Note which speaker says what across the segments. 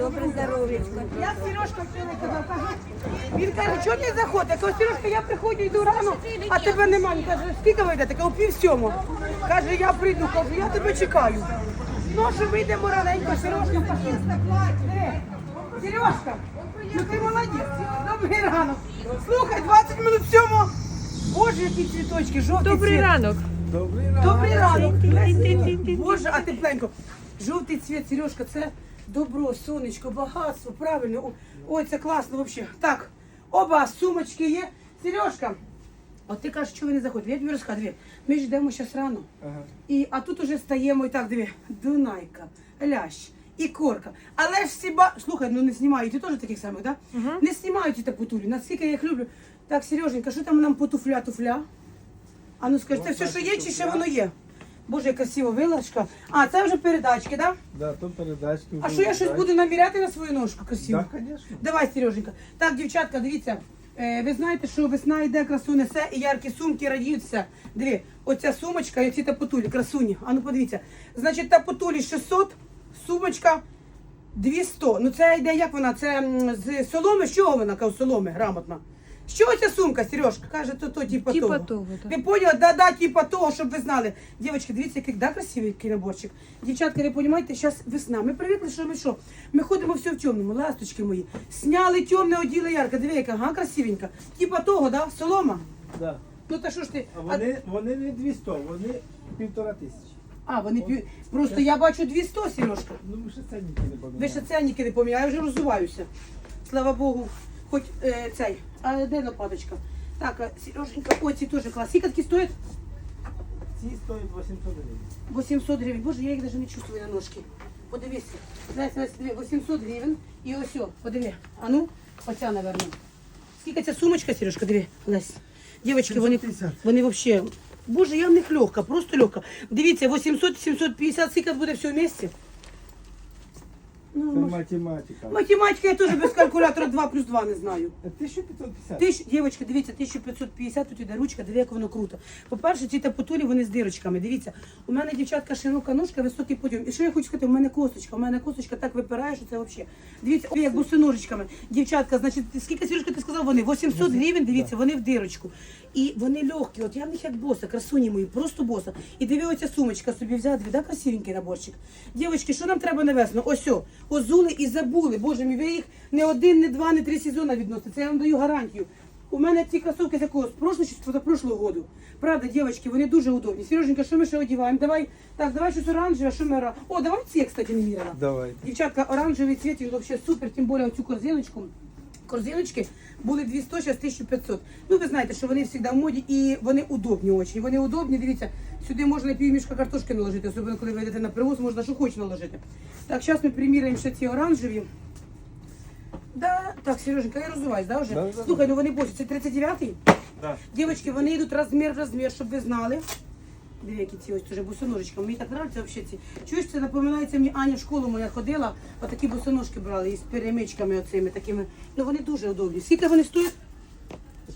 Speaker 1: Добре здоров'ячко.
Speaker 2: Я Сережка вчора казав, кажу, він каже, чого не заходить? Я кажу, Сережка, я приходжу, йду рано, а тебе немає. Він каже, скільки ви йдете? Кажу, пів сьому. Каже, я прийду, кажу, я тебе чекаю. Ну, що вийдемо раненько, Сережка, пошли. Сережка, ну ти молодець. Добрий ранок. Слухай, 20 минут сьому. Боже, які цвіточки, жовті
Speaker 1: Добрий
Speaker 2: цвіт.
Speaker 1: ранок.
Speaker 2: Добрий ранок.
Speaker 1: Тин-тин-тин-тин.
Speaker 2: Боже, а тепленько. Жовтий цвіт, Сережка, це добро, сонечко, багатство, правильно. Ой, це класно взагалі. Так, оба сумочки є. Сережка, от ти кажеш, що ви не заходите. Я тобі розказую. Ми ж йдемо зараз рано. І, а тут уже стаємо і так, диви, Дунайка, лящ. І корка. Але ж всі ба... Слухай, ну не знімають, ти теж таких самих, так? Да? Не знімають таку тулю. Наскільки я їх люблю. Так, Сереженька, що там нам по туфля-туфля? А ну скажи, це все, що є, чи ще воно є? Боже, яка красива вилочка. А, це вже передачки, так? Да?
Speaker 3: Да, то передачки.
Speaker 2: А що я щось буду наміряти на свою ножку красиво?
Speaker 3: Так, звісно.
Speaker 2: Давай, Сереженька. Так, дівчатка, дивіться. Е, ви знаєте, що весна йде, красу несе, і яркі сумки радіють все. Диви, оця сумочка і оці тапотулі, красуні. А ну подивіться. Значить, тапотулі 600, сумочка 200. Ну це йде, як вона? Це м, з соломи, з чого вона? Каже, з соломи, грамотно. Чого ця сумка, Сережка? Каже, то то типа
Speaker 1: Типа
Speaker 2: того.
Speaker 1: того, да.
Speaker 2: Ви поняли? Да, да, типа того, щоб ви знали. Дівчатки, дивіться, який да, красивий який наборчик. Дівчатка, ви розумієте, зараз весна. Ми привикли, що ми що? Ми ходимо все в темному, ласточки мої. Сняли темне, оділи ярко. Диви, яка, ага, красивенька. Типа того, да? Солома.
Speaker 3: Да.
Speaker 2: Ну та що ж ти?
Speaker 3: А вони, вони не 200, вони півтора тисячі.
Speaker 2: А, вони п'ють. Просто я бачу 200, Сережка.
Speaker 3: Ну ми ще ценники не
Speaker 2: Ви ще ценники не поміняли, я вже роззуваюся. Слава Богу, хоч е, цей. А де лопаточка? Так, Сереженька, ой, ці теж клас. Скільки такі стоять?
Speaker 3: Ці стоять 800 гривень.
Speaker 2: 800 гривень. Боже, я їх навіть не чувствую на ножки. Подивися. Знаєш, знаєш, 800 гривень. І ось, о, подиви. А ну, оця, наверно. Скільки ця сумочка, Сережка, диви, Лесь. Дівчатки, вони,
Speaker 3: 750.
Speaker 2: вони взагалі... Боже, я в них легка, просто легка. Дивіться, 800-750, скільки буде все в місті? Ну,
Speaker 3: Це
Speaker 2: може...
Speaker 3: математика.
Speaker 2: Математика я теж без калькулятора 2 плюс 2 не знаю.
Speaker 3: 1550.
Speaker 2: Тисяч, дівчатка, дивіться, 1550, тут іде ручка, диви, як воно круто. По-перше, ці тапотулі, вони з дирочками. Дивіться, у мене дівчатка широка ножка, високий подйом. І що я хочу сказати, у мене косточка, у мене косточка так випирає, що це взагалі. Дивіться, ой, як босоножечками. Дівчатка, значить, скільки Сережка ти сказав, вони? 800 гривень, дивіться, вони в дирочку. І вони легкі, от я в них як боса, красуні мої, просто боса. І диви, оця сумочка собі взяла, диви, да, красивенький наборчик. Дівчатки, що нам треба на весну? Ось о, озули і забули. Боже мій, ви їх не один, не два, не три сезони відносите. Це я вам даю гарантію. У мене ці кросовки з якого з прошлого чи прошлого году. Правда, дівчатки, вони дуже удобні. Сереженька, що ми ще одіваємо? Давай, так, давай щось оранжеве, що ми О, давай ці, я, кстати, не міряла.
Speaker 3: Давай.
Speaker 2: Дівчатка, оранжевий цвіт, він взагалі супер, тим більше оцю корзиночку. Корзиночки були 200, зараз 1500. Ну, ви знаєте, що вони завжди в моді і вони удобні очень. Вони удобні, дивіться, сюди можна півмішка картошки наложити, особливо коли ви йдете на привоз, можна що хоче наложити. Так, зараз ми приміряємо ще ці оранжеві. Да, так, Сереженька, я розуваюсь, да, вже?
Speaker 3: Да, да, да.
Speaker 2: Слухай, ну вони босі, це 39-й?
Speaker 3: Да.
Speaker 2: Дівчатки, вони йдуть розмір в розмір, щоб ви знали. Диви, які ці ось вже босоножечка. Мені так подобається взагалі ці. Чуєш, це напоминається мені Аня в школу моя ходила, отакі босоножки брали із перемичками оцими такими. Ну вони дуже удобні. Скільки вони стоять?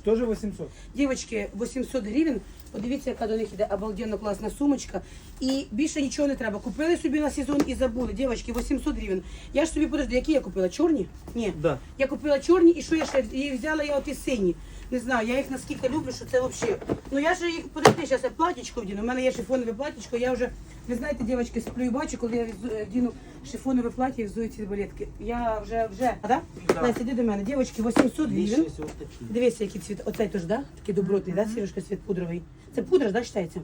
Speaker 3: Теж 800.
Speaker 2: Дівчатки, 800 гривень. Подивіться, яка до них іде обалденно класна сумочка. І більше нічого не треба. Купили собі на сезон і забули. Дівчатки, 800 гривень. Я ж собі подожди, які я купила? Чорні? Ні.
Speaker 3: Да.
Speaker 2: Я купила чорні і що я ще і взяла я оті сині. Не знаю, я їх наскільки люблю, що це взагалі. Ну я ж їх подожди, зараз я платічко вдіну. У мене є шифонове платічко, я вже, ви знаєте, дівчатки, сплю і бачу, коли я е, вдіну шифонове плаття і взую ці балетки. Я вже, вже, а да?
Speaker 3: Да.
Speaker 2: Іди до мене. Дівчатки, 800 гривень. Дивіться, який цвіт. Оцей теж, да? Такий добротний, да, Сережка, цвіт пудровий. Це пудра, ж, да, вважається?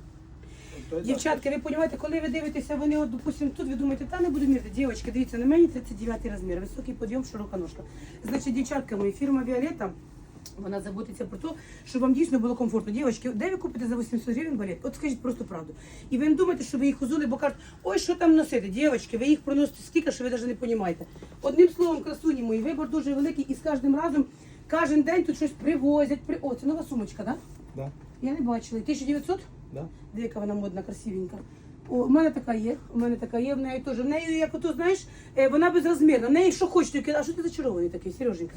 Speaker 2: Дівчатки, ви розумієте, коли ви дивитеся, вони, от, допустимо, тут ви думаєте, та не буду мірити. Дівчатки, дивіться, на мені 39 розмір, високий підйом, широка ножка. Значить, дівчатка мої, фірма Віолетта, вона заботиться про те, щоб вам дійсно було комфортно. Дівчатки, де ви купите за 800 гривень балет? От скажіть просто правду. І ви не думаєте, що ви їх узули, бо кажуть, ой, що там носити? Дівчатки, ви їх проносите скільки, що ви навіть не розумієте. Одним словом, красуні мої, вибор дуже великий і з кожним разом, кожен день тут щось привозять. При... О, це нова сумочка, так? Да?
Speaker 3: Да.
Speaker 2: Я не бачила. 1900?
Speaker 3: Да.
Speaker 2: Де яка вона модна, красивенька. О, у мене така є, у мене така є, в неї теж. В неї, як ото, знаєш, е, вона безрозмірна. В неї що тільки, а що ти зачарований такий, Сереженька?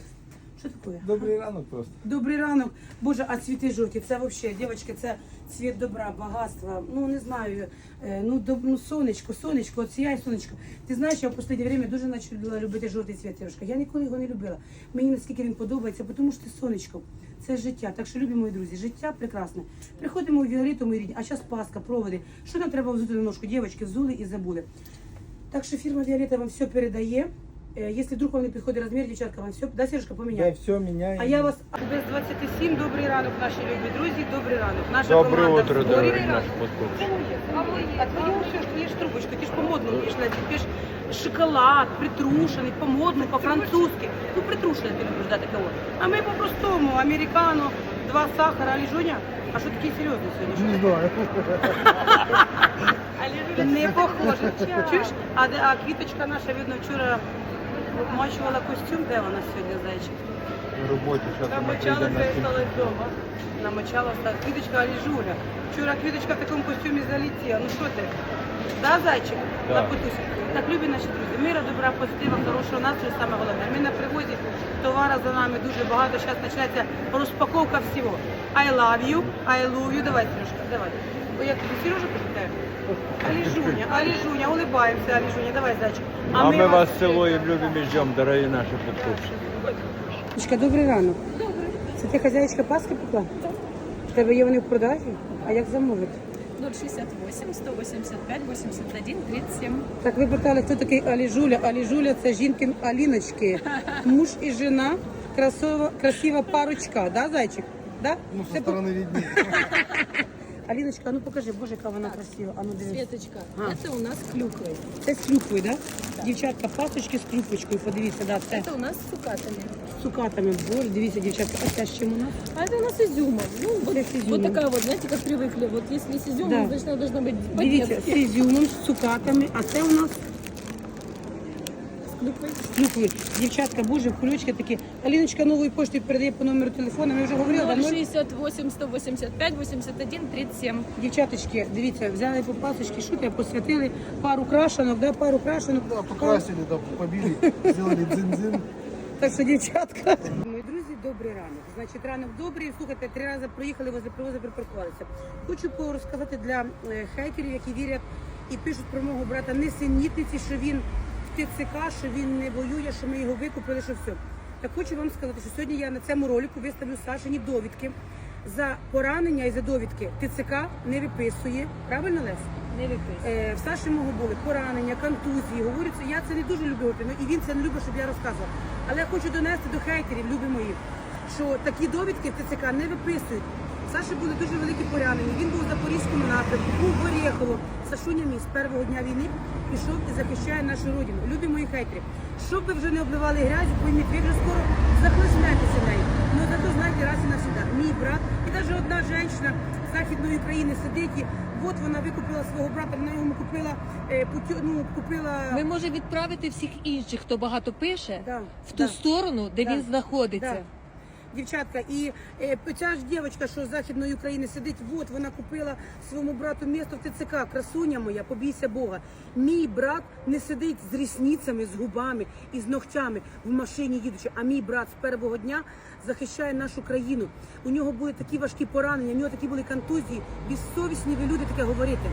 Speaker 2: Що таке?
Speaker 3: Добрий ранок просто.
Speaker 2: Добрий ранок. Боже, а цвіти жовті, це взагалі, дівчатки, це цвіт добра, багатства. Ну не знаю. е, Ну, до, ну сонечко, сонечко, от сіяй сонечко. Ти знаєш, я в останнє время дуже почала любити жовтий цвіт, Ірушка. Я ніколи його не любила. Мені наскільки він подобається, тому що це сонечко. Це життя. Так що любі мої друзі, життя прекрасне. Приходимо у Віоліту, мої рідні, а зараз Пасха, проводи. Що нам треба взути на ножку? Дівчатки, взули і забули. Так що фірма Віоліта вам все передає. Е, Якщо вдруг вам не підходить розмір, дівчатка, вам все, да, Сережка, поміняє.
Speaker 3: Я все міняю.
Speaker 2: А я вас без 27. Добрий ранок, наші любі друзі. Добрий ранок. Наша
Speaker 4: Доброе
Speaker 2: команда
Speaker 4: утро, дорогие наши подкупщики.
Speaker 2: А все ж ти ж трубочку, ти ж по-модному п'єш, Леся, п'єш шоколад, притрушений, по-модному, по-французьки. Ну, притрушений ти любиш, да, такого. А ми по-простому, американо, два сахара, Аліжуня. А що такий серйозний сьогодні?
Speaker 3: Не знаю.
Speaker 2: Не похоже. Чуєш? А, а квіточка наша, видно, вчора обмачувала костюм. Де вона сьогодні, зайчик?
Speaker 4: На роботі, вона
Speaker 2: Намочала стала вдома. Намочала, стала. Квіточка Аліжуля. Вчора квіточка в такому костюмі залетіла. Ну що ти? Да, зайчик?
Speaker 4: Да.
Speaker 2: На. Так, любі наші друзі, мира, добра, позитива, хорошого настрою, саме головне. Ми на привозі, товара за нами дуже багато. Зараз почнеться розпаковка всього. I love you, I love you. Давай, Сережка, давай. Бо я тобі Сережа почитаю. Аліжуня, Аліжуня, улибаємося, Аліжуня, давай, зайчик.
Speaker 4: А ми вас цілуємо, любимо і ждемо, дорогі наші подкупщики.
Speaker 2: Дочка, добрий ранок. Добрий. Це ти хазяїчка Паски пекла? В тебе є вони в продажі? А як замовити?
Speaker 1: 068, 185, 81, 37.
Speaker 2: Так ви питали, хто такий Аліжуля? Аліжуля це жінки Аліночки. Муж і жена, красова, красива парочка, да, зайчик? Да?
Speaker 3: Ну,
Speaker 2: Це
Speaker 3: со сторони видні.
Speaker 2: Аліночка, а ну покажи, боже, яка вона красива. А ну дивись.
Speaker 1: Светочка,
Speaker 2: А.
Speaker 1: это у нас клюквой.
Speaker 2: Це з клюквою, да? Дівчатка, пасочки з клюквочкою, подивіться, да, це
Speaker 1: Это у нас с цукатами.
Speaker 2: з цукатами. Боже, дивіться, дівчатка, а це з чим у нас?
Speaker 1: А это у нас изюмом. Ну, вот,
Speaker 2: Это с изюмом.
Speaker 1: вот такая вот, знаете, как привыкли. Вот если с изюмом,
Speaker 2: Да.
Speaker 1: значит, она должна быть
Speaker 2: Дивіться, з
Speaker 1: по-детски.
Speaker 2: ізюмом, з цукатами, а це у нас Клюкви. Дівчатка, боже, кульочки такі. Аліночка новою поштою передає по номеру телефону. Ми вже говорили, да, ну,
Speaker 1: 068, 185, 81, 37.
Speaker 2: Дівчаточки, дивіться, взяли по пасочки, що те, посвятили пару крашенок, да, пару крашенок.
Speaker 3: Да, покрасили, да, побили, сделали дзин-дзин.
Speaker 2: Так що, дівчатка. Мої друзі, добрий ранок. Значить, ранок добрий. Слухайте, три рази проїхали возле привозу, припаркувалися. Хочу розказати для е, хейтерів, які вірять і пишуть про мого брата несенітниці, що він ТЦК, що він не воює, що ми його викупили, що все. Так хочу вам сказати, що сьогодні я на цьому ролику виставлю Сашині довідки. За поранення і за довідки ТЦК не виписує. Правильно, Лесь?
Speaker 1: Не выписывай.
Speaker 2: Е, в Саші мого були поранення, контузії. Говориться, я це не дуже люблю, говорити, ну і він це не любить, щоб я розказувала. Але я хочу донести до хейтерів, любі мої, що такі довідки в ТЦК не виписують. Саші були дуже великі поранення. Він був у Запорізькому напрямку, був в Орєхово. Сашуня мій з першого дня війни пішов і захищає нашу родину. Любі мої хейтери. Щоб ви вже не обливали грязю, пойміть, ви вже скоро захлеснетеся нею. Ну зато знайте раз і навсегда. Мій брат і навіть одна жінка з Західної України сидить і от вона викупила свого брата, вона йому купила е, путю, ну, купила.
Speaker 5: Ми можемо відправити всіх інших, хто багато пише,
Speaker 2: Да,
Speaker 5: в ту
Speaker 2: да.
Speaker 5: сторону, де
Speaker 2: Да.
Speaker 5: він знаходиться.
Speaker 2: Да. Дівчатка, і е, ця ж дівчинка, що з Західної України сидить, от вона купила своєму брату місто в ТЦК. Красуня моя, побійся Бога. Мій брат не сидить з рісницями, з губами і з ногтями в машині їдучи. А мій брат з першого дня захищає нашу країну. У нього були такі важкі поранення, у нього такі були контузії. Безсовісні ви люди таке говорите.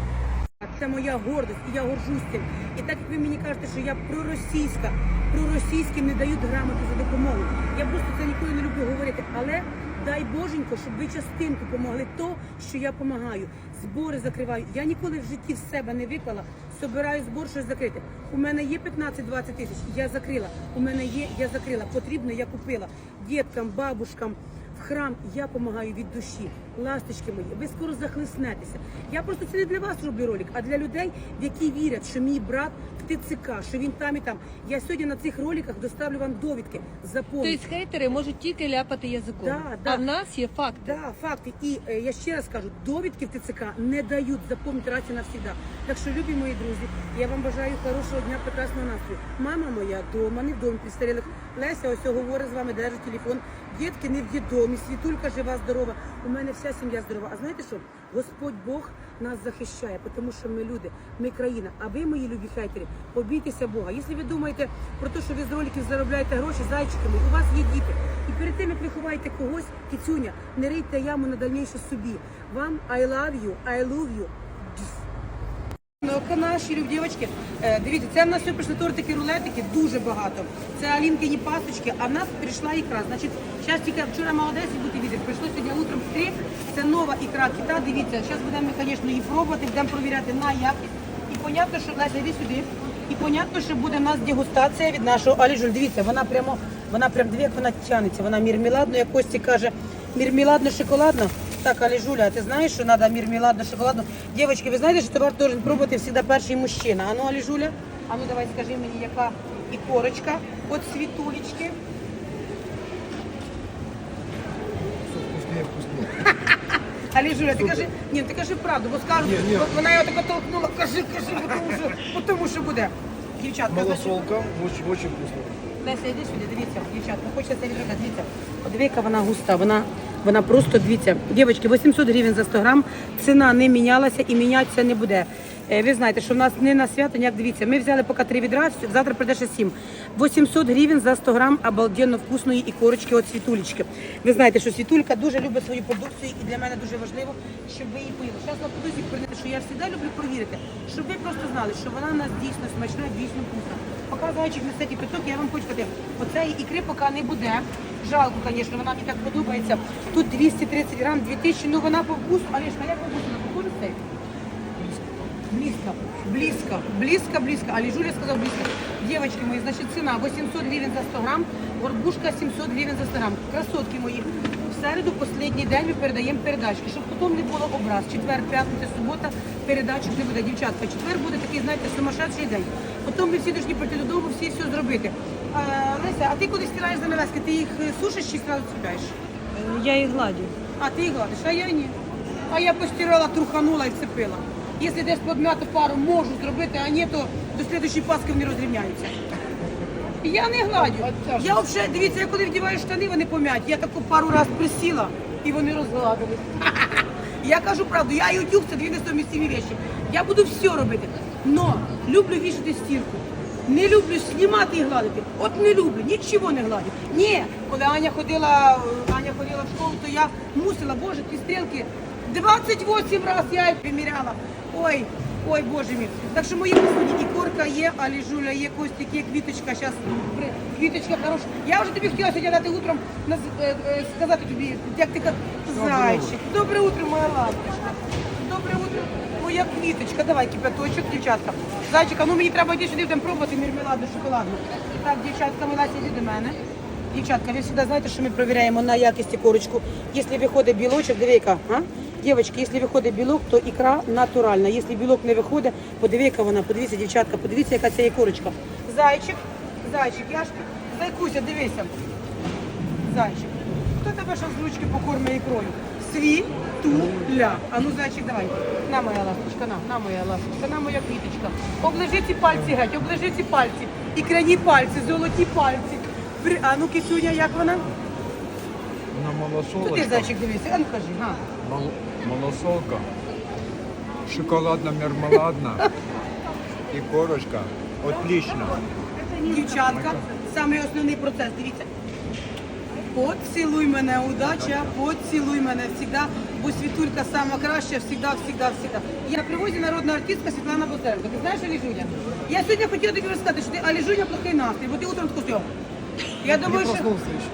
Speaker 2: Це моя гордость, і я горжусь цим. І так як ви мені кажете, що я проросійська, проросійським не дають грамоти за допомогу. Я просто це ніколи не люблю говорити. Але дай Боженько, щоб ви частинку помогли то, що я допомагаю. Збори закриваю. Я ніколи в житті в себе не виклала, собираю збор, щось закрити. У мене є 15-20 тисяч, я закрила. У мене є, я закрила. Потрібно, я купила діткам, бабушкам. В храм я допомагаю від душі. Ласточки мої, ви скоро захлиснетеся. Я просто це не для вас роблю ролик, а для людей, які вірять, що мій брат в ТЦК, що він там і там. Я сьогодні на цих роликах доставлю вам довідки. Запомніть.
Speaker 5: Тобто хейтери можуть тільки ляпати язиком.
Speaker 2: Да, да.
Speaker 5: А в нас є факти.
Speaker 2: Да, факти. І е, я ще раз кажу, довідки в ТЦК не дають запомнити раз і навсігда. Так що, любі мої друзі, я вам бажаю хорошого дня, прекрасного настрою. Мама моя вдома, не в домі підстарілих. Леся ось говорить з вами, держить телефон. Дітки не в дідомі, світулька жива, здорова. У мене вся сім'я здорова. А знаєте що? Господь Бог нас захищає, тому що ми люди, ми країна. А ви, мої любі хейтери, побійтеся Бога. Якщо ви думаєте про те, що ви з роликів заробляєте гроші зайчиками, у вас є діти. І перед тим, як ви ховаєте когось, кицюня, не рийте яму на дальніше собі. Вам I love you, I love you. Ну, наші любі дівчатки, е, дивіться, це в нас все прийшли тортики, рулетики, дуже багато. Це Алінкині пасочки, а в нас прийшла ікра. Значить, зараз тільки вчора молодець будете бачити, прийшло сьогодні утром в три. Це нова ікра кита. Дивіться, зараз будемо, ми, звісно, її пробувати, будемо перевіряти на якість. І понятно, що Леся, йди сюди. І понятно, що буде в нас дегустація від нашого Аліжуль. Дивіться, вона прямо, вона прям дві, як вона тягнеться. Вона мірмеладно, як Кості каже, мірмеладно-шоколадно. Так, Аліжуля, а ти знаєш, що треба мірмеладно-шоколадно? Дівчатки, ви знаєте, що товар должен пробувати завжди перший мужчина. А ну, Аліжуля, а ну давай скажи мені, яка і корочка от світулечки. Аліжуля, ти кажи, ні, ти кажи правду, бо скажуть,
Speaker 3: Ні, ні.
Speaker 2: от вона його тако толкнула, кажи, кажи, бо тому що, бо тому що буде. Дівчатка, значить,
Speaker 3: Малосолка, очень, очень вкусно.
Speaker 2: Леся, йди сюди, дивіться, дівчатка, хочеться відразу, дивіться. Яка вона густа, вона, вона просто, дивіться, дівчатки, 800 гривень за 100 грам, ціна не мінялася і мінятися не буде. Е, Ви знаєте, що в нас не на свято, ніяк дивіться, ми взяли поки три відра, завтра прийде ще 7. 800 гривень за 100 грам обалденно вкусної ікорочки от світулечки. Ви знаєте, що світулька дуже любить свою продукцію і для мене дуже важливо, щоб ви її поїли. Зараз на подусі прийдете, що я завжди люблю провірити, щоб ви просто знали, що вона у нас дійсно смачна, дійсно вкусна. Поки зайчик на сеті п'яток, я вам хочу сказати, оцеї ікри поки не буде. Жалко, звісно, вона мені так подобається. Тут 230 грам, 2000, ну вона по вкусу, Олешка, як по вкусу? Стейк? Близко, близко, близко, близко. А Лежуля сказал близко. Девочки мои, значит, цена 800 гривен за 100 грамм, горбушка 700 гривен за 100 грамм. Красотки мої. В середу, останній день ми передаємо передачки, щоб потім не було образ. Четвер, п'ятниця, субота, передачок не буде. Дівчатка, четвер буде такий, знаєте, сумасшедший день. Потім ми всі повинні прийти додому, всі все зробити. А, Леся, а ти коли стираєш занавески, ти їх е, сушиш чи одразу цепляєш?
Speaker 5: Я їх гладю.
Speaker 2: А ти їх гладиш, а я ні. А я постирала, труханула і вцепила. Якщо десь подм'яту пару можу зробити, а ні, то до слідчої паски вони розрівняються. Я не гладю. Я взагалі, дивіться, я коли вдіваю штани, вони пом'яті. Я таку пару раз присіла і вони розгладились. Я кажу правду, я і утюг, це дві несумісні речі. Я буду все робити. Но люблю вішати стірку. Не люблю знімати і гладити. От не люблю, нічого не гладю. Ні, коли Аня ходила, Аня ходила в школу, то я мусила, боже, ті стрілки 28 разів я їх приміряла. Ой, ой, боже мій. Так що мої красуні, і корка є, а ліжуля є, костик є, квіточка. Зараз квіточка хороша. Я вже тобі хотіла сьогодні дати утром наз- е, е, сказати тобі, як ти кажеш, зайчик. Добре утро, моя ласточка. Добре утро, моя квіточка. Давай кипяточок, дівчатка. Зайчика, ну мені треба йти сюди, будемо пробувати мірмеладну шоколадну. Так, дівчатка, Милася, йди до мене. Дівчатка, ви завжди знаєте, що ми перевіряємо на якість корочку. Якщо виходить білочок, диви яка, а? Дівчатки, якщо виходить білок, то ікра натуральна. Якщо білок не виходить, подиви, яка вона, подивіться, дівчатка, подивіться, яка це є корочка. Зайчик, зайчик, я ж зайкуся, дивися. Зайчик. Хто тебе зараз з ручки покорми ікрою? Світуля. А ну, зайчик, давай. На моя ласточка, на, на моя ласточка, на моя квіточка. Оближи ці пальці геть, оближи ці пальці. Ікряні пальці, золоті пальці. При- А ну, кисюня, як вона?
Speaker 4: На
Speaker 2: Що
Speaker 4: малосолочка.
Speaker 2: зайчик, дивися? А ну кажи, га.
Speaker 4: Малосолка. Шоколадно-мармеладна. І корочка. Отлично.
Speaker 2: Дівчатка, саме основний процес, дивіться. Поцілуй мене, удача, поцілуй мене всегда, бо світулька сама краща, всегда, всегда, всегда. Я привозі народна артистка Світлана Бозерко. Ти знаєш Аліжуня? Я сьогодні хотіла тобі розказати, що ти Аліжуня плохий настрій, бо ти утром вкусив. Я думаю, що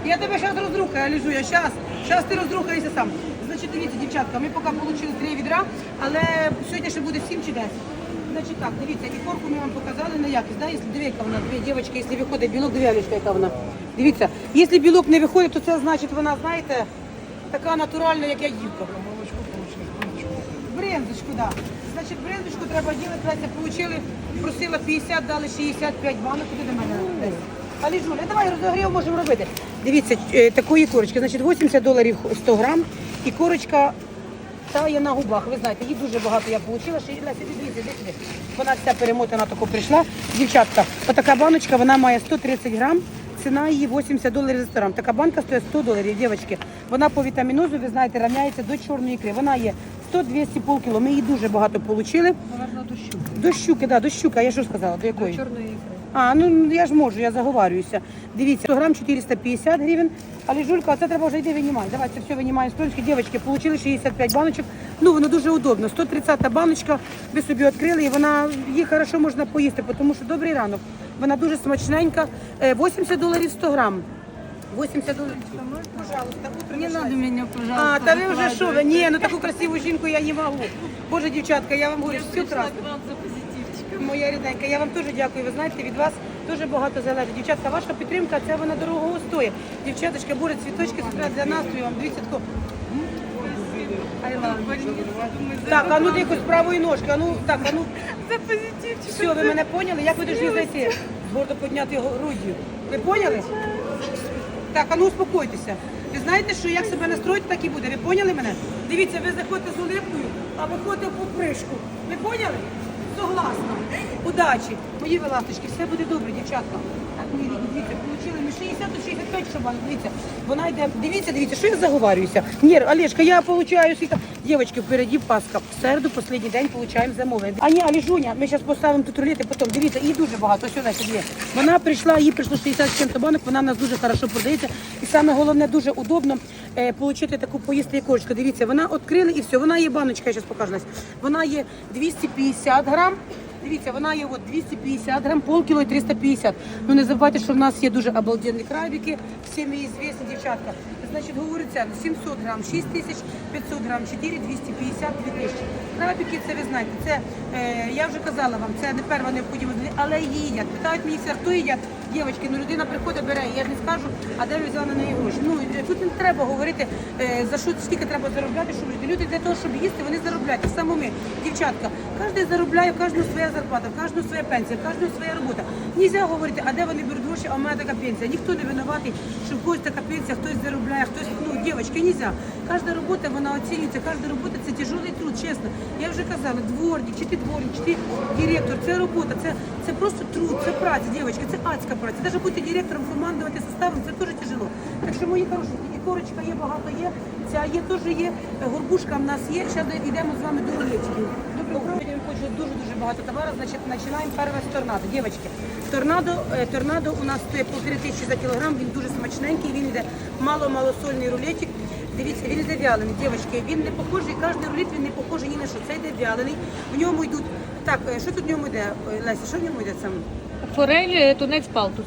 Speaker 2: я тебе зараз розрухаю, Аліжуня, зараз, зараз ти розрухаєшся сам. Значить, дивіться, дівчатка, ми поки отримали три відра, але сьогодні ще буде сім чи десять. Значить так, дивіться, і корку ми вам показали на якість. Да? Якщо яка вона, дві дівчатки, якщо виходить білок, Алішка, яка вона. Дивіться, якщо білок не виходить, то це значить вона, знаєте, така натуральна, як я
Speaker 3: молочко.
Speaker 2: Брензочку, да. Значить, брензочку треба ділити, Леся, получили, просила 50, дали 65 банок, куди до мене десь. Але Жуля, давай розогрів можемо робити. Дивіться, е, такої корочки, значить 80 доларів 100 грам, і корочка тає на губах. Ви знаєте, її дуже багато я отримала. Ще Леся, іди, дивіться. Вона вся перемотана тако прийшла. Дівчатка, отака баночка, вона має 130 грам. Ціна її 80 доларів за 100 грам. Така банка стоїть 100 доларів, дівчатки. Вона по вітамінозу, ви знаєте, рівняється до чорної ікри. Вона є 100-200 полкіло. Ми її дуже багато отримали.
Speaker 5: Наверно, до щуки.
Speaker 2: До щуки, да, до щуки. Я що сказала? До якої?
Speaker 5: До чорної ікри.
Speaker 2: А, ну я ж можу, я заговарююся. Дивіться, 100 грам 450 гривень. Але Жулька, це треба вже йди винімай. Давай це все винімаємо з тонечки. Дівчатки, отримали 65 баночок. Ну, воно дуже удобно. 130 баночка, ви собі відкрили, і вона, її хорошо можна поїсти, тому що добрий ранок. Вона дуже смачненька. Е, 80 доларів 100 грам. 80 доларів. Пожалуйста,
Speaker 1: Не надо меня, пожалуйста.
Speaker 2: А, та ви вже що? ви? Ні, ну таку красиву жінку я не можу. Боже, дівчатка, я вам говорю,
Speaker 1: Я
Speaker 2: все Моя рідненька, я вам дуже дякую. Ви знаєте, від вас дуже багато залежить. Дівчатка, ваша підтримка це вона дорогого стоїть. Дівчаточка, буде цвіточки збирати для настрою. Вам дивіться тако. I love you. Так, а ну ти якось правої ножки, а ну так, а ну.
Speaker 1: За позитивчиком.
Speaker 2: Все, ви мене поняли? Як ви дошли зайти? Гордо підняти його груддю. Ви поняли? Так, а ну успокойтеся. Ви знаєте, що як себе настроїти, так і буде. Ви поняли мене? Дивіться, ви заходите з улипкою, а виходите в попришку. Ви поняли? Согласна. Удачі. Мої ви ласточки, все буде добре, дівчатка. Так, мої рідні, ми 60 тут 65 шабан. Дивіться, вона йде. Дивіться, дивіться, що я заговарююся. Ні, Олешка, я получаю скільки. Дівчатки, впереді Пасха. В середу, останній день, получаємо замовлення. А ні, Аліжуня, ми зараз поставимо тут рулети, потім. Дивіться, її дуже багато. Ось вона сюди. Вона прийшла, їй прийшло 60 з чим-то банок, вона в нас дуже хорошо продається. І саме головне, дуже удобно е, отримати таку поїсти ікорочку. Дивіться, вона відкрила і все. Вона є баночка, я зараз покажу. Вона є 250 грам. Дивіться, вона є от 250 грам, полкіло і 350. Ну не забувайте, що в нас є дуже обалденні крабики, всім її звісні дівчатка. Значить, говориться ціну, 700 грам, 6 тисяч, 500 грам, 4, 250, 2000. Крабики, це ви знаєте, це, е, я вже казала вам, це не перша необхідність, але її їдять. Питають мені хто їдять? Дівчатки, ну людина приходить, бере, я не скажу, а де ви взяли на неї гроші. Ну, е, тут не треба говорити, е, за що, скільки треба заробляти, щоб люди. Люди для того, щоб їсти, вони заробляють. Само ми, дівчатка, кожен заробляє, в своя зарплата, в своя пенсія, в своя робота. Нельзя говорити, а де вони беруть гроші, а в мене така пенсія. Ніхто не винуватий, що в когось така пенсія, хтось заробляє, хтось, ну, дівчатки, нельзя. Кожна робота, вона оцінюється, кожна робота це тяжелий труд, чесно. Я вже казала, дворник, чи ти дворник, чи ти директор, це робота, це, це просто труд, це праця, дівчатки, це адська праця. Навіть бути директором, командувати составом, це дуже тяжело. Так що мої хороші, і корочка є, багато є, ця є, теж є, горбушка в нас є. Зараз йдемо з вами до дня, я хочу дуже-дуже багато товару, значить, починаємо перше з торнадо. Дівчатки, торнадо, е, торнадо у нас стоїть полтори тисячі за кілограм, він дуже смачненький, він йде мало-малосольний рулетик. Дивіться, він йде вялений, дівчатки, він не похожий, кожен рулет він не похожий ні на що. Це йде вялений. В ньому йдуть. Так, е, що тут в ньому йде? Леся, що в ньому йде саме?
Speaker 5: Форель, е, тунець палтус.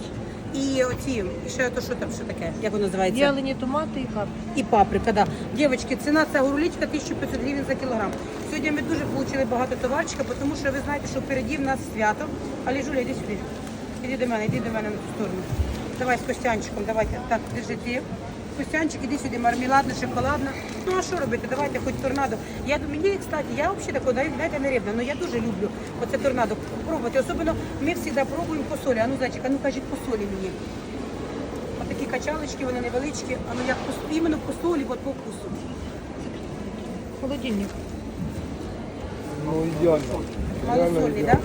Speaker 2: І оці, і ще то, що там, що таке, як воно називається?
Speaker 5: Вялені томати і капи.
Speaker 2: І паприка, да. Дівчатки, ціна цього рулічка 1500 гривень за кілограм. Сьогодні ми дуже отримали багато товарчика, тому що ви знаєте, що впереді в нас свято. Але Жуля, йди сюди. Іди до мене, йди до мене на ту сторону. Давай з Костянчиком, давайте. Так, держи ти. Костянчик, іди сюди, мармеладна, шоколадна. Ну а що робити? Давайте хоч торнадо. Я думаю, мені, кстати, я взагалі такого, знаєте, не рибна, але я дуже люблю оце торнадо пробувати. Особливо ми завжди пробуємо по солі. А ну, зайчик, а ну кажіть по солі мені. Отакі качалочки, вони невеличкі, а ну як по, іменно по солі, от по вкусу.
Speaker 5: Холодильник.
Speaker 3: Ну, ідеально.
Speaker 2: Малосольний, да?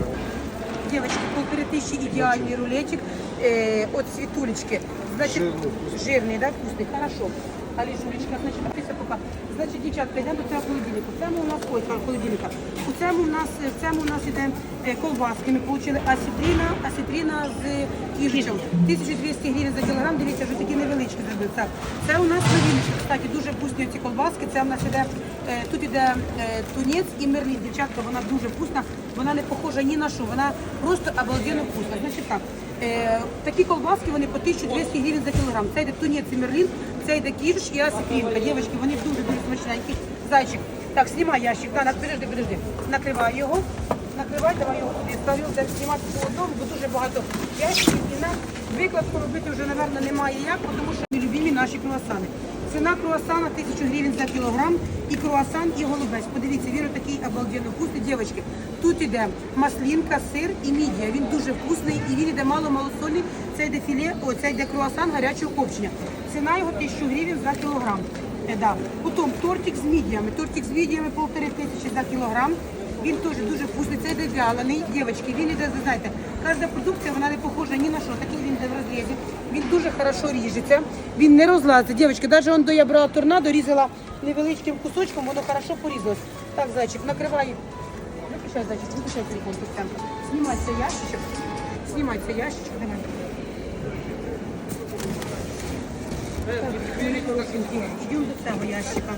Speaker 2: Девочки, полторы тысячи идеальный рулетик э, от Светулечки. Значит,
Speaker 3: Жирный,
Speaker 2: жирный, да, вкусный, хорошо. А Жулечка, значить, дивіться поки. Значить, дівчатка, йдемо до цього холодильника. В цьому у нас, ой, цього холодильника. У цьому у нас, в цьому у нас іде е, ковбаски. Ми отримали асітріна, асітріна з кіжичем. 1200 гривень за кілограм, дивіться, вже такі невеличкі зробили. Так, це у нас новиночки, кстати, дуже вкусні ці колбаски. Це у нас іде, е, тут іде е, тунець і мерлін. Дівчатка, вона дуже вкусна, вона не похожа ні на що, вона просто обалденно вкусна. Значить так, е, такі колбаски, вони по 1200 гривень за кілограм. Це йде тунець і мерлін, це йде кірш і асипінка. Дівчатки, вони дуже-дуже смачненькі. Зайчик, так, знімай ящик, да, на- подожди, подожди. Накривай його, накривай, давай його туди ставлю, де знімати по одному, бо дуже багато ящиків і нам викладку робити вже, напевно, немає як, тому що ми любимі наші круасани. Ціна круасана 1000 гривень за кілограм, і круасан, і голубець. Подивіться, він такий обалденно вкусний, дівчатки. Тут іде маслінка, сир і мідія. Він дуже вкусний і він іде мало-малосольний. Це йде філе, о, це йде круасан гарячого копчення. Ціна його 1000 гривень за кілограм. Е, да. Потім тортик з мідіями. Тортик з мідіями полтори тисячі за кілограм. Він теж дуже вкусний, це йде вялений, дівчатки, він іде, знаєте, кожна продукція, вона не похожа ні на що, такий він йде в розрізі. Він дуже хорошо ріжеться, він не розлазиться. Дівчатки, навіть до я брала торнадо, різала невеличким кусочком, воно хорошо порізалось. Так, зайчик, накривай. Виключай, зайчик, виключай телефон, Костянка. Цей ящичок. Знімай цей ящичок, давай. Йдемо до цього ящика.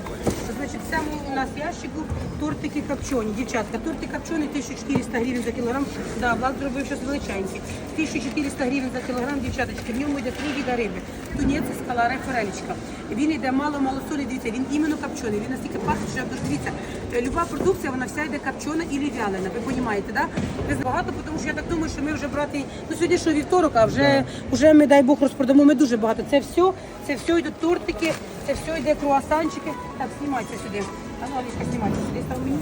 Speaker 2: Значит, цьому у нас ящику тортики копчені. Дівчатка, торти копчені 1400 гривень за кілограм. Да, Влад зробив щось величеньке. 1400 гривень за кілограм, дівчаточки. В ньому йде три вида риби. Тунець, скалара і форелечка. Він йде мало-мало солі, дивіться, він іменно копчений. Він настільки пахне, що дуже дивіться. Е, Люба продукція, вона вся йде копчена і вялена. Ви розумієте, да? Без багато, тому що я так думаю, що ми вже брати, ну сьогодні що вівторок, а вже, вже ми, дай Бог, розпродамо, ми дуже багато. Це все, це все йдуть тортики, це все йде круасанчики. Так, знімайся сюди. А ну, Аліска, знімайся сюди, став мені.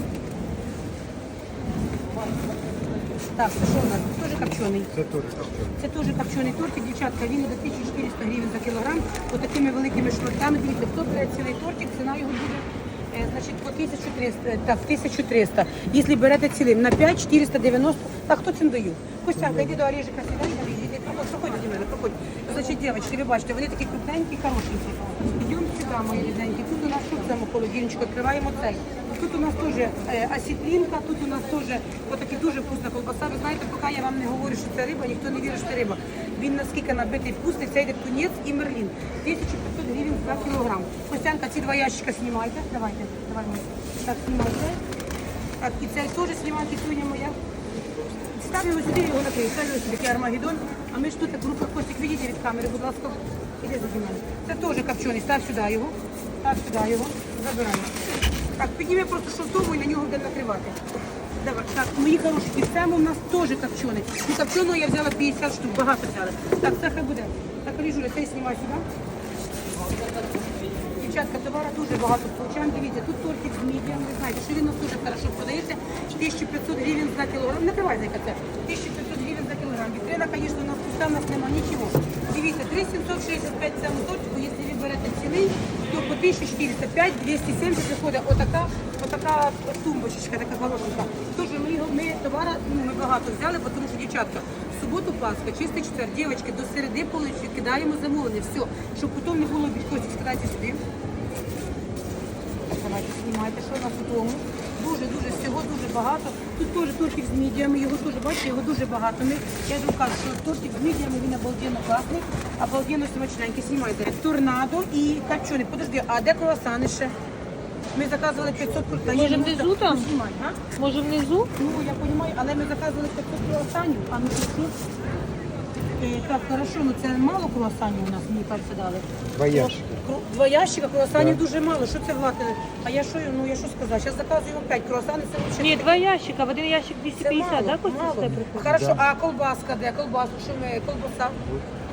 Speaker 2: Так, це що у нас? Теж копчений.
Speaker 3: Це теж копчений.
Speaker 2: Це теж копчений тортик, дівчатка, він йде 1400 гривень за кілограм, отакими великими шматками. Дивіться, хто бере цілий тортик, ціна його буде. Е, Значить, по 1300, е, так, 1300. Якщо берете цілим на 5, 490, так, хто цим даю? Костянка, йди до Оріжика, сідай, йди, проходь, до мене, проходь. Значить, дівчатки, ви бачите, вони такі крупненькі, хорошенькі. Йдемо сюди, мої рідненькі. Тут у нас тут в цьому холодильничку, відкриваємо цей. Тут у нас теж е, тут у нас теж отакі дуже вкусна колбаса. Ви знаєте, поки я вам не говорю, що це риба, ніхто не вірить, що це риба. Він наскільки набитий вкусний, це йде тунець і мерлін. 1500 гривень за кілограм. Костянка, ці два ящика знімайте. Давайте, давай ми. Так, знімайте. Так, і це теж знімайте, Туня моя. Став його сюди, його накрию, став його сюди, такий армагеддон. А ми ж тут в руках Костик, відійди від камери, будь ласка. Іди за мною. Це теж копчений, став сюди його. Став сюди його. Забирай. Так, підніми просто шовтову і на нього буде накривати. Давай, так, мої хороші, і цьому нас теж копчений. Ну, копченого я взяла 50 штук, багато взяли. Так, це хай буде. Так, Аліжуля, ти знімай сюди. Дівчатка, товару дуже багато получаємо. Дивіться, тут тортик з мідієм, ви знаєте, що він нас дуже хорошо продається. 1500 гривень за кілограм. Накривай зайка це. 1500 гривень за кілограм. Вітрина, звісно, у нас пуста, у нас нема нічого. Дивіться, 3765 цьому тортику, якщо ви берете цілий, то по 1405, 270 виходить отака, отака тумбочечка, така хорошенька. Тож ми, ми товара ну, ми багато взяли, тому що дівчатка, в суботу Пасха, чистий четвер, дівчатки, до середи полиці кидаємо замовлення, все, щоб потім не було відкосів, скидайте сюди. Давайте знімайте, що у нас у тому. Дуже-дуже всього дуже багато. Тут теж тортик з мідіями, його теж, бачите, його дуже багато. Ми, я думаю, кажу, що тортик з мідіями, він обалденно класний, обалденно смачненький. Знімайте. Торнадо і копчений. Подожди, а де круасани ще? Ми заказували 500 круасанів.
Speaker 5: Може, внизу там?
Speaker 2: Знімай, а?
Speaker 5: Може внизу?
Speaker 2: Ну, я розумію, але ми заказували 500 круасанів, а ну тут. Е, Так, хорошо, ну це мало круасанів у нас, мені кажеться, дали.
Speaker 3: Два ящика.
Speaker 2: Кру- Два ящика, круасанів дуже мало. Що це влати? А я що, ну я що сказала? Зараз заказуємо 5 круасанів, це взагалі.
Speaker 5: Ні, два ящика, в один ящик
Speaker 2: Це
Speaker 5: 250,
Speaker 2: мало,
Speaker 5: да, Костя,
Speaker 2: мало.
Speaker 5: приходить?
Speaker 2: Хорошо, а колбаска де? Колбаску, що ми, колбаса?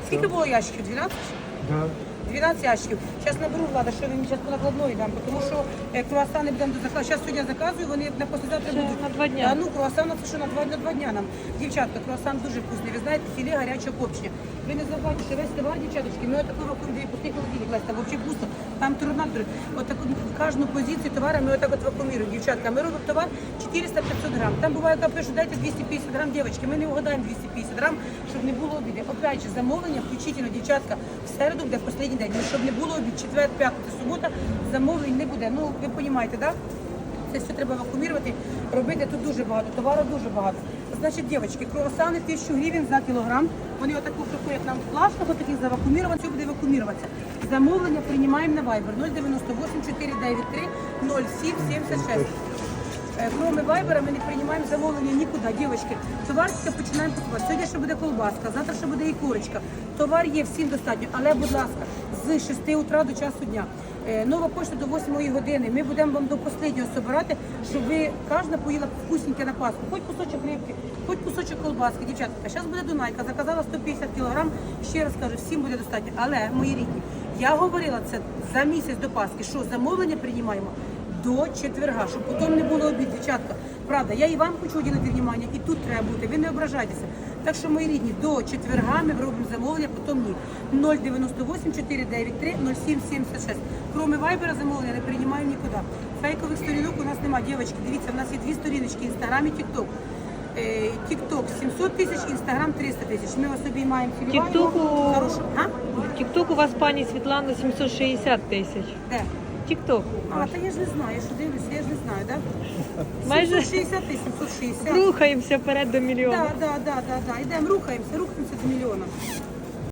Speaker 2: Скільки було ящиків? 12?
Speaker 3: Да.
Speaker 2: 12 ящиків. Зараз наберу влада, що він зараз по накладної дам, тому що е, круасани будемо до заказу. Зараз сьогодні заказую, вони на послезавтра
Speaker 5: Ще
Speaker 2: будуть.
Speaker 5: на два дня.
Speaker 2: А, ну, круасан це що на два, на два дня нам. Дівчатка, круасан дуже вкусний. Ви знаєте, філе гарячого копчення. Ви не забувайте, що весь товар, дівчаточки, ми отаку вакуумуємо, пустий холодильник, Лесь, там взагалі пусто. Там турнадор. Отаку кожну позицію товару ми отак от вакуумуємо. Дівчатка, ми робимо товар 400-500 грам. Там буває, яка пише, дайте 250 грам, дівчатки. Ми не угадаємо 250 грам, щоб не було обіди. Опять же, замовлення, включительно, дівчатка, в середу буде останній день. Ну, щоб не було обід, четвер, п'ятниця, субота, замовлень не буде. Ну, ви розумієте, так? Це все треба вакуумувати, робити тут дуже багато, товару дуже багато. Значить, дівчатки, круасани 1000 гривень за кілограм. Вони отаку приходять нам в плашках, отаких все буде вакууміруватися. Замовлення приймаємо на Viber 098 493 0776. Е, Кроме вайбера ми не приймаємо замовлення нікуди, дівчатки. Товар починаємо купувати. Сьогодні ще буде колбаска, завтра ще буде і курочка. Товар є всім достатньо, але, будь ласка, з 6 утра до часу дня. Е, Нова почта до 8 години. Ми будемо вам до останнього збирати, щоб ви кожна поїла вкусненьке на паску. Хоч кусочок рибки, хоч кусочок колбаски. Дівчатка, зараз буде Дунайка, заказала 150 кілограм. Ще раз кажу, всім буде достатньо. Але, мої рідні, я говорила це за місяць до Пасхи, що замовлення приймаємо до четверга, щоб потім не було обід, дівчатка. Правда, я і вам хочу уділити внимання, і тут треба бути. Ви не ображайтеся. Так що, мої рідні, до четверга ми робимо замовлення, потім ні. 098 493 0776. Кроме вайбера замовлення не приймаємо нікуди. Фейкових сторінок у нас немає. Дівчатки, дивіться, у нас є дві сторіночки, інстаграм і тікток. Тікток 700 тисяч, інстаграм 300 тисяч. Ми вас обіймаємо Хорошо. А?
Speaker 5: Тікток у вас пані Світлана 760 тисяч.
Speaker 2: Де?
Speaker 5: Тік-ток.
Speaker 2: А, та я ж не знаю, я ж дивлюся, я ж не знаю, так?
Speaker 5: Майже
Speaker 2: 760 і 760.
Speaker 5: рухаємося вперед до мільйона.
Speaker 2: Так, так, так, так, так. Йдемо, рухаємося, рухаємося до мільйона.